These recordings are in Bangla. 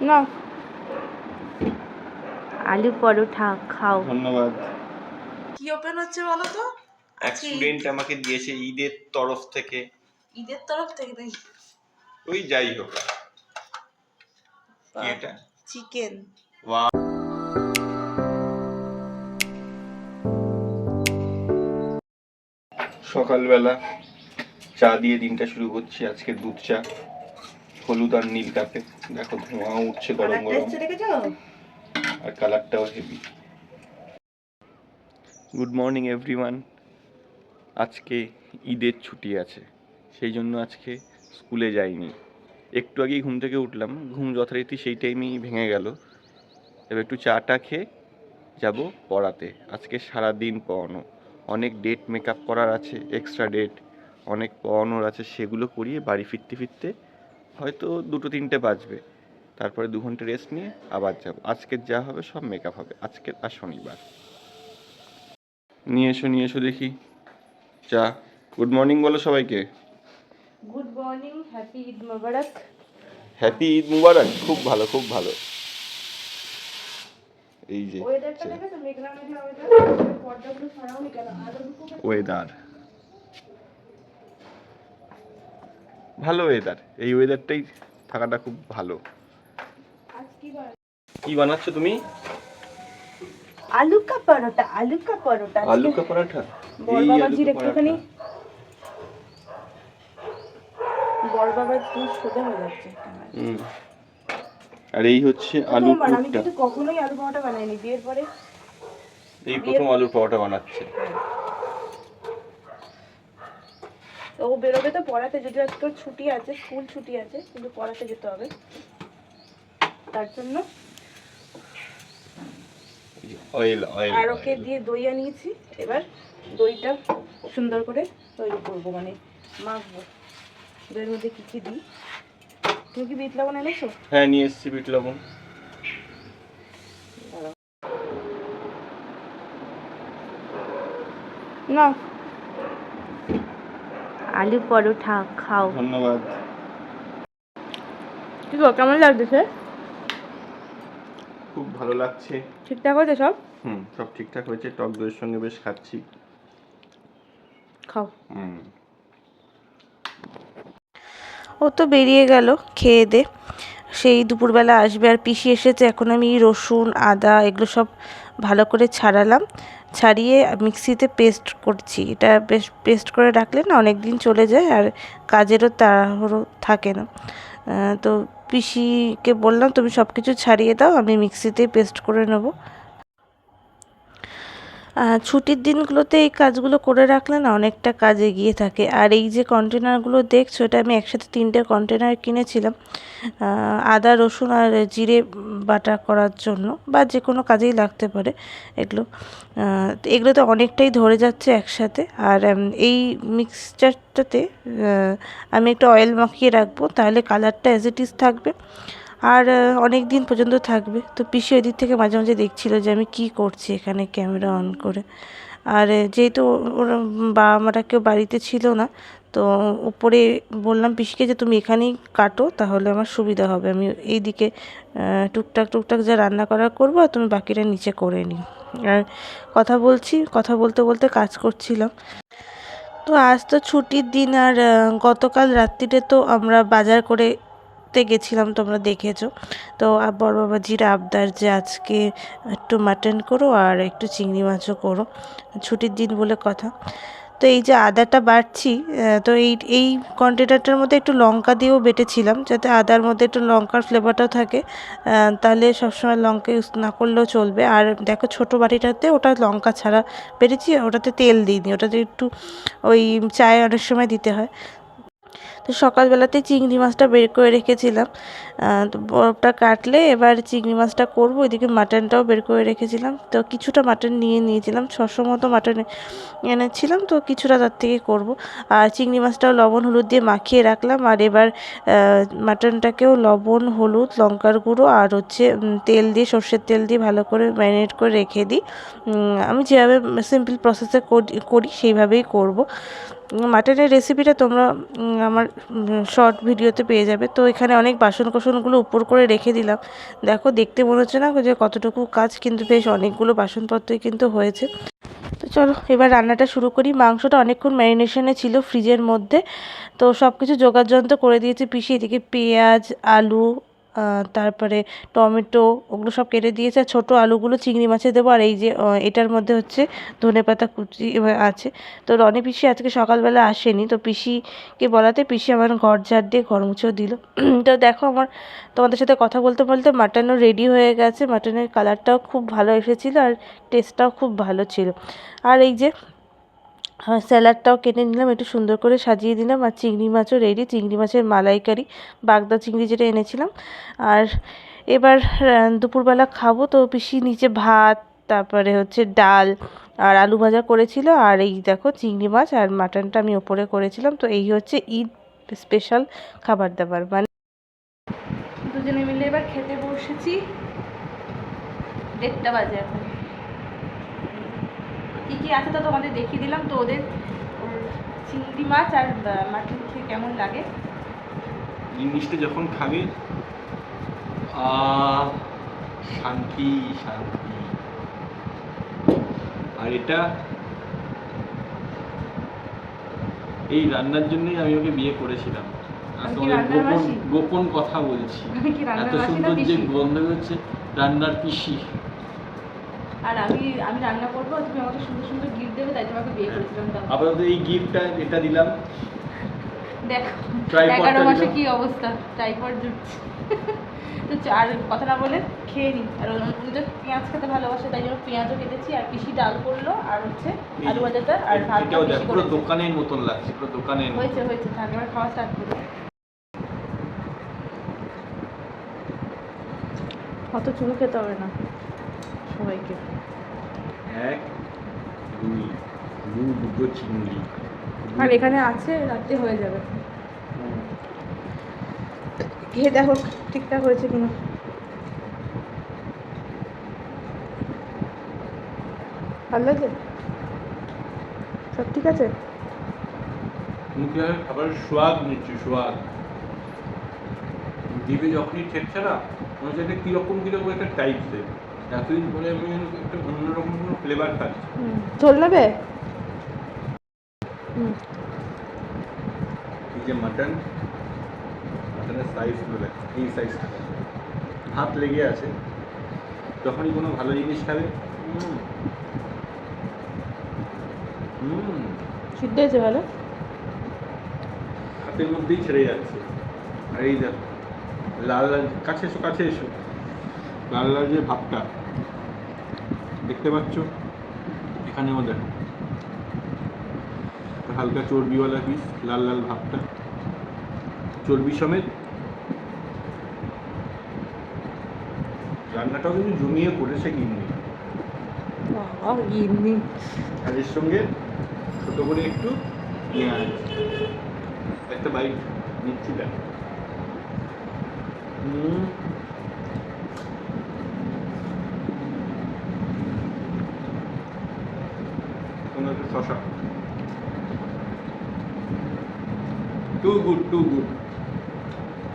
না। আলু পরোটা খাও। ধন্যবাদ। কি ওপেন হচ্ছে বলো তো এক স্টুডেন্ট আমাকে দিয়েছে ঈদের তরফ থেকে। ঈদের তরফ থেকে নাকি? ওই যাই হোক। এটা? Chicken Wow. সকালবেলা চা দিয়ে দিনটা শুরু করছি আজকে দুধ চা। হলুদ আর নীল কাপে দেখো ধোঁয়া উঠছে গরম গরম। আর কালারটাও হেভি গুড মর্নিং এভরিওয়ান আজকে ঈদের ছুটি আছে সেই জন্য আজকে স্কুলে যাইনি। একটু আগেই ঘুম থেকে উঠলাম ঘুম যথারীতি সেই টাইমেই ভেঙে গেল। এবার একটু চাটা খেয়ে যাব পড়াতে। আজকে সারা দিন পড়ানো। অনেক ডেট মেকআপ করার আছে এক্সট্রা ডেট অনেক পড়ানোর আছে সেগুলো করিয়ে বাড়ি ফিরতে ফিরতে হয়তো দুটো তিনটে বাজবে। তারপরে দু ঘণ্টা রেস্ট নিয়ে আবার যাব। আজকের যা হবে সব মেকআপ হবে। আজকের আর শনিবার। নিয়ে এসো নিয়ে এসো দেখি। চা। গুড মর্নিং বলো সবাইকে। Good morning happy Eid Mubarak happy Eid Mubarak খুব ভালো খুব ভালো। এই যে ওয়েদার পর্দাগুলো সরাওনি কেন আলো ঢুকে ওয়েদার ভালো ওয়েদার এই ওয়েদারটাই থাকাটা খুব ভালো। কি বানাচ্ছ তুমি? আলু কা পরোটা আলু কা পরোটা। আলু কা পরাঠা বড় বাবা আলু জির কা একটুখানি বড় বাবার জিনিস সোজা হয়ে যাচ্ছে হুম। আর এই হচ্ছে আলুর প্রথমবার আমি কিন্তু কখনোই আলু পরোটা বানাইনি বিয়ের পরে এই প্রথম আলুর পরোটা বানাচ্ছে। তো ও বেরোবে তো পড়াতে যদি আজকে ছুটি আছে স্কুল ছুটি আছে কিন্তু পড়াতে যেতে হবে। তার জন্য আর ওকে দিয়ে দই আনিয়েছি। এবার দইটা সুন্দর করে তৈরি করব মানে মাখবো। দইয়ের মধ্যে কী কী দিই? তুমি কি বিট লবণ এনেছো? হ্যাঁ নিয়ে এসেছি বিট লবণ। না আলু পরোটা খাও। ধন্যবাদ। কি গো কেমন লাগতেছে? খুব ভালো লাগছে। ঠিকঠাক হয়েছে সব? হুম সব ঠিকঠাক হয়েছে। টক দইয়ের সঙ্গে বেশ খাচ্ছি। খাও। হুম। ও তো বেরিয়ে গেল খেয়ে দে। সেই দুপুরবেলা আসবে আর পিসি এসেছে এখন আমি রসুন আদা এগুলো সব ভালো করে ছাড়ালাম। ছাড়িয়ে মিক্সিতে পেস্ট করছি। এটা বেশ পেস্ট করে রাখলে না অনেক দিন চলে যায় আর কাজেরও তাড়াহুড়ো থাকে না। তো পিসিকে বললাম, তুমি সব কিছু ছাড়িয়ে দাও, আমি মিক্সিতে পেস্ট করে নেব। ছুটির দিনগুলোতে এই কাজগুলো করে রাখলে না অনেকটা কাজ এগিয়ে থাকে। আর এই যে কন্টেনারগুলো দেখছ এটা আমি একসাথে তিনটে কন্টেনার কিনেছিলাম আদা রসুন আর জিরে বাটা করার জন্য বা যে কোনো কাজেই লাগতে পারে এগুলো। আহ, তো অনেকটাই ধরে যাচ্ছে একসাথে। আর এই মিক্সচারটাতে আমি একটু অয়েল মাখিয়ে রাখব তাহলে কালারটা অ্যাজ ইট ইজ থাকবে। আর অনেক দিন পর্যন্ত থাকবে। তো পিসি ওই দিক থেকে মাঝে মাঝে দেখছিল যে আমি কি করছি এখানে ক্যামেরা অন করে। আর যেহেতু ওরা বাবা মারা কেউ বাড়িতে ছিল না, তো উপরে বললাম, পিসিকে যে তুমি এখানেই কাটো, তাহলে আমার সুবিধা হবে। আমি এই দিকে টুকটাক টুকটাক যা রান্না করা করব আর তুমি বাকিটা নিচে করে নিও। আর কথা বলছি, কথা বলতে বলতে কাজ করছিলাম। তো আজ তো ছুটির দিন আর গতকাল রাত্রিতে তো আমরা বাজার করে তে গেছিলাম তোমরা দেখেছ। তো বড় বাবাজির আবদার যে আজকে একটু মাটন করো আর একটু চিংড়ি মাছও করো ছুটির দিন বলে কথা। তো এই যে আদাটা আহ, তো এই এই কন্টেনারটার মধ্যে একটু লঙ্কা দিয়েও বেটেছিলাম যাতে আদার মধ্যে একটু লঙ্কার ফ্লেভারটাও থাকে। তাহলে সবসময় লঙ্কা ইউজ না করলেও চলবে। আর দেখো ছোটো বাটিটাতে ওটা লঙ্কা ছাড়া বেটেছি ওটাতে তেল দিইনি ওটাতে একটু ওই চায়ে অনেক সময় দিতে হয়। তো সকালবেলাতে চিংড়ি মাছটা বের করে রেখেছিলাম। তো বরফটা কাটলে এবার চিংড়ি মাছটা করব ওইদিকে মাটনটাও বের করে রেখেছিলাম। তো কিছুটা মাটন নিয়ে নিয়েছিলাম, ছশো মতো মাটন এনেছিলাম, তো কিছুটা তার থেকে করব। আর চিংড়ি মাছটাও লবণ হলুদ দিয়ে মাখিয়ে রাখলাম, আর এবার মাটনটাকেও লবণ, হলুদ, লঙ্কার গুঁড়ো আর হচ্ছে তেল দিয়ে, সর্ষের তেল দিয়ে ভালো করে ম্যারিনেট করে রেখে দিই। আমি যেভাবে সিম্পল প্রসেসে করি সেইভাবেই করব। মাটনের রেসিপিটা তোমরা আমার শর্ট ভিডিওতে পেয়ে যাবে। তো এখানে অনেক বাসন কোসনগুলো উপর করে রেখে দিলাম। দেখো, দেখতে মনে হচ্ছে না যে কতটুকু কাজ, কিন্তু বেশ অনেকগুলো বাসনপত্রই কিন্তু হয়েছে। তো চলো, এবার রান্নাটা শুরু করি। মাংসটা অনেকক্ষণ ম্যারিনেশনে ছিল ফ্রিজের মধ্যে। তো সব কিছু জোগাড় যন্ত্র করে দিয়েছি পিসি, এদিকে পেঁয়াজ, আলু তারপরে টমেটো ওগুলো সব কেটে দিয়েছে। আর ছোটো আলুগুলো চিংড়ি মাছে দেবো। আর এই যে এটার মধ্যে হচ্ছে ধনেপাতা কুচি আহ, আছে। তো রনি পিসি আজকে সকালবেলা আসেনি। তো পিসিকে বলাতে পিসি আমার ঘর ঝাড় দিয়ে ঘর মুছেও দিল। তো দেখো আমার তোমাদের সাথে কথা বলতে বলতে মাটনও রেডি হয়ে গেছে। মাটনের কালারটাও খুব ভালো এসেছিল আর টেস্টটাও খুব ভালো ছিল। আর এই যে স্যালাডটাও কেটে নিলাম, একটু সুন্দর করে সাজিয়ে দিলাম। আর চিংড়ি মাছও রেডি চিংড়ি মাছের মালাইকারি, বাগদা চিংড়ি যেটা এনেছিলাম। আর এবার দুপুরবেলা খাব। তো পিসি নিচে ভাত, তারপরে হচ্ছে ডাল আর আলু ভাজা করেছিল। আর এই দেখো চিংড়ি মাছ আর মাটনটা আমি ওপরে করেছিলাম। তো এই হচ্ছে ঈদ স্পেশাল খাবার দাবার মানে দুজনে মিলে এবার খেতে বসেছি। দেড়টা বাজে এখন। কী কী আছে তো তোমাদের দেখিয়ে দিলাম। তো ওদের চিংড়ি মাছ আর মাটন খেয়ে কেমন লাগে? জিনিসটা যখন খাবে শান্তি শান্তি। আর এটা এই রান্নার জন্যই আমি ওকে বিয়ে করেছিলাম। গোপন গোপন কথা বলছি। এত সুন্দর যে গন্ধ হচ্ছে রান্নার পিসি। আর আমি আমি রান্না করব তুমি আমাকে সুন্দর সুন্দর গিফট দেবে তাই তোমাকে বিয়ে করেছিলাম আপাতত এই গিফটটা এটা দিলাম। দেখো এগারো মাসে কি অবস্থা? ট্রাইপড জুটছে। তো আর কথা না বলে খেয়ে নিই আর উনি- তো পেঁয়াজ খেতে ভালোবাসে তাই জন্য পেঁয়াজও কেটেছি আর পিসি ডাল করল আর হচ্ছে আলু ভাজাটা আর ভাত পুরো দোকানের মতন লাগছে পুরো দোকানের হয়েছে হয়েছে থাক এবার খাওয়া স্টার্ট করি। অত চুমু খেতে হবে না। সবাইকে। এক দুই দু দুটো চিংড়ি। আর এখানে আছে রাত্রে হয়ে যাবে। খেয়ে দেখো ঠিকঠাক হয়েছে কিনা। ভালো লাগছে? সব ঠিক আছে? মুখে আর খাবারের সোয়াদ নিচ্ছে সোয়াদ? জিভে যখনই ঠেকছে না মনে হচ্ছে এটা কীরকম কীরকম একটা টাইপ দেয় এতদিন পরে আমি একটা অন্যরকম কোনো ফ্লেভার খাচ্ছি। ঝোল নেবে? এই যে মাটন মাটনের সাইজগুলো এই সাইজটা হাত লেগে আছে যখনই কোনো ভালো জিনিস খাবে সিদ্ধ হয়েছে ভালো? হাতের মধ্যেই ছেড়ে যাচ্ছে। আর এই দেখো লাল লাল কাছে এসো কাছে এসো। লাল লাল যে ভাবটা দেখতে পাচ্ছ? এখানেও দেখো। হালকা চর্বিওয়ালা পিস লাল লাল ভাবটা। চর্বি সমেত। রান্নাটাও কিন্তু জমিয়ে করেছে আর এর সঙ্গে ছোট করে একটু পেঁয়াজ। একটা বাইক নিচ্ছি দেখ। হুম। কোনো একটা শশা too good too good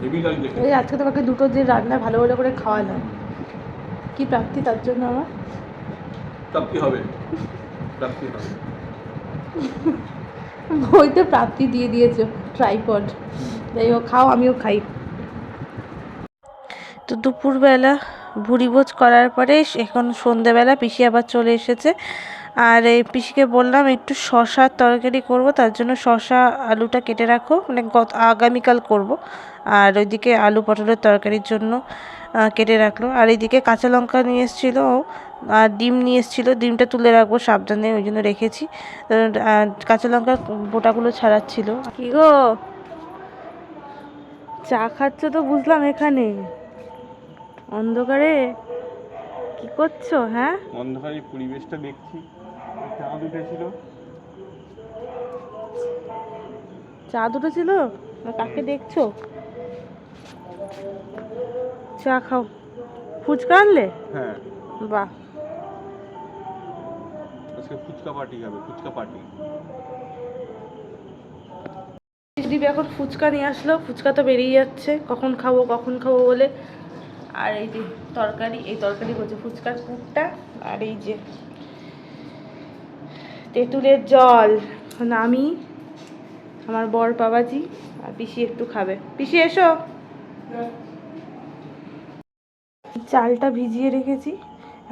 heavy লাগছে এই আজকে তোমাকে দুটো যে রান্না ভালো ভালো করে খাওয়ালাম। কি প্রাপ্তি তার জন্য আমার? প্রাপ্তি হবে। প্রাপ্তি হবে। ওই তো প্রাপ্তি দিয়ে দিয়েছ ট্রাইপড যাই হোক খাও আমিও খাই। তো দুপুরবেলা ভুড়িভোজ করার পরে এখন সন্ধেবেলা পিসি আবার চলে এসেছে। আর এই পিসিকে বললাম একটু শশার তরকারি করব তার জন্য শশা আলুটা কেটে রাখো মানে গত আগামীকাল করব। আর ওইদিকে আলু পটলের তরকারির জন্য কেটে রাখল। আর এইদিকে কাঁচা লঙ্কা নিয়ে এসেছিল আর ডিম নিয়ে এসেছিল। ডিমটা তুলে রাখব সাবধানে ওই জন্য রেখেছি। কাঁচা লঙ্কার বোটাগুলো ছাড়াচ্ছিল। কি গো? চা খাচ্ছ তো বুঝলাম এখানে। অন্ধকারে? কি করছ হ্যাঁ? অন্ধকারের পরিবেশটা দেখছি। চাঁদ উঠেছিল চা দুটো ছিল? কাকে দেখছ? চা খাও। ফুচকা আনলে? হ্যাঁ। বাহ। আজকে ফুচকা পার্টি হবে ফুচকা পার্টি। সুদীপ এখন ফুচকা নিয়ে আসলো। ফুচকা তো বেরিয়ে যাচ্ছে। কখন খাব কখন খাব বলে। আর এই যে তরকারি এই তরকারি করছে ফুচকার পুরটা। আর এই যে তেঁতুলের জল। এখন আমি, আমার বর বাবাজি, আর পিসি একটু খাবে। পিসি, এসো। চালটা ভিজিয়ে রেখেছি।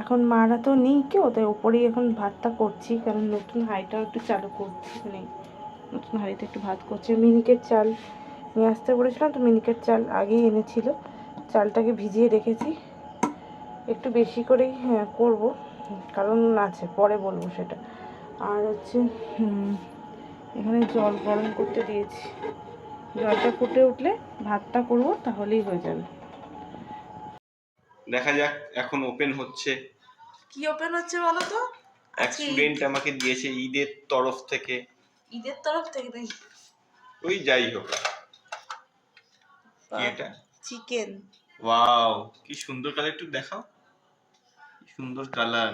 এখন মারা তো নেই কেউ, তাই ওপরেই এখন ভাতটা করছি, কারণ নতুন হাঁড়িটাও একটু চালু করছি মানে নতুন হাঁড়িতে একটু ভাত করছি। মিনিকেট চাল নিয়ে আসতে বলেছিলাম, তো মিনিকেট চাল আগেই এনেছিল। চালটাকে ভিজিয়ে রেখেছি। একটু বেশি করেই হ্যাঁ করব, কারণ আছে, পরে বলব সেটা। আর হচ্ছে এখানে জল গরম করতে দিয়েছি। জলটা ফুটে উঠলে ভাতটা করব তাহলেই হয়ে যাবে। দেখা যাক এখন ওপেন হচ্ছে। কি ওপেন হচ্ছে বলো তো? এক স্টুডেন্ট আমাকে দিয়েছে ঈদের তরফ থেকে। ঈদের তরফ থেকে নাকি ওই যাই হোক। এটা? চিকেন ওয়াও কি সুন্দর কালার একটু দেখাও। সুন্দর কালার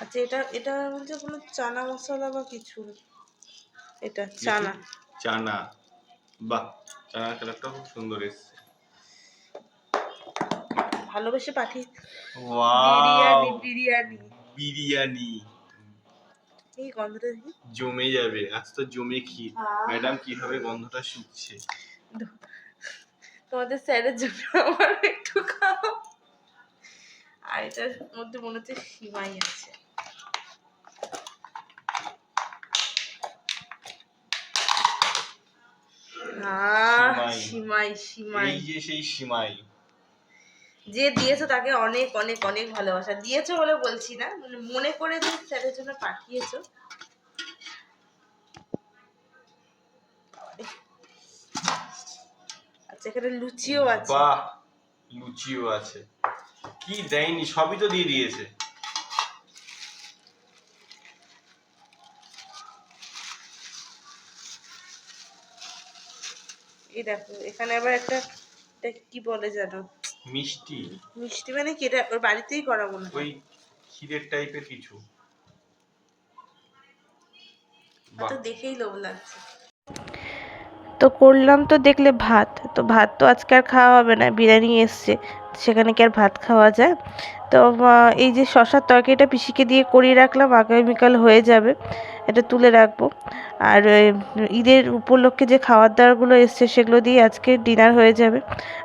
আচ্ছা এটা এটা বলছে কোনো চানা মশলা বা কিছু? এটা চানা। চানা। বাহ চানার কালারটাও খুব সুন্দর এসছে। ভালোবেসে পাঠিয়ে ওয়াও। বিরিয়ানি বিরিয়ানি। বিরিয়ানি। এই গন্ধটা দেখি। জমে যাবে। আজ তো জমে ক্ষীর। আহ। ম্যাডাম কীভাবে গন্ধটা শুকছে? তোমাদের স্যারের জন্য আমার একটু খাও। আর এটার মধ্যে মনে হচ্ছে সিমাই আছে। সিমাই। সিমাই। এই যে সেই সীমাই। যে দিয়েছ তাকে অনেক অনেক অনেক ভালোবাসা। দিয়েছ বলে বলছি না মানে মনে করে যে স্যারের জন্য পাঠিয়েছো। আচ্ছা এখানে লুচিও আছে। বাহ লুচিও আছে। কি দেয়নি? সবই তো দিয়ে দিয়েছে। এই দেখো এখানে আবার একটা এটা কি বলে জানো মিষ্টি। মিষ্টি মানে কি? এটা ওর বাড়িতেই করা মনে হয় ওই ক্ষীরের টাইপের কিছু। তো দেখেই লোভ লাগছে। তো করলাম তো দেখলে ভাত। তো ভাত তো আজকে আর খাওয়া হবে না বিরিয়ানি এসছে। সেখানে কি আর ভাত খাওয়া যায়? তো এই যে শশার তরকারিটা পিসিকে দিয়ে করিয়ে রাখলাম, আগামীকাল হয়ে যাবে, এটা তুলে রাখব। আর ঈদের উপলক্ষে যে খাবার দাবারগুলো এসছে সেগুলো দিয়ে আজকে ডিনার হয়ে যাবে।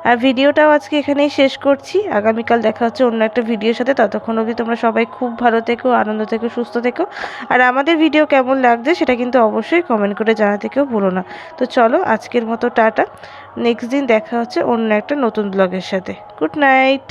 আর ভিডিওটাও আজকে এখানেই শেষ করছি। আগামীকাল দেখা হচ্ছে অন্য একটা ভিডিওর সাথে। ততক্ষণ অবধি তোমরা সবাই খুব ভালো থেকো, আনন্দ থেকো, সুস্থ থেকো। আর আমাদের ভিডিও কেমন লাগছে সেটা কিন্তু অবশ্যই কমেন্ট করে জানাতে কেউ ভুলো না। তো চলো, আজকের মতো টাটা। নেক্সট দিন দেখা হচ্ছে অন্য একটা নতুন ব্লগের সাথে। Good night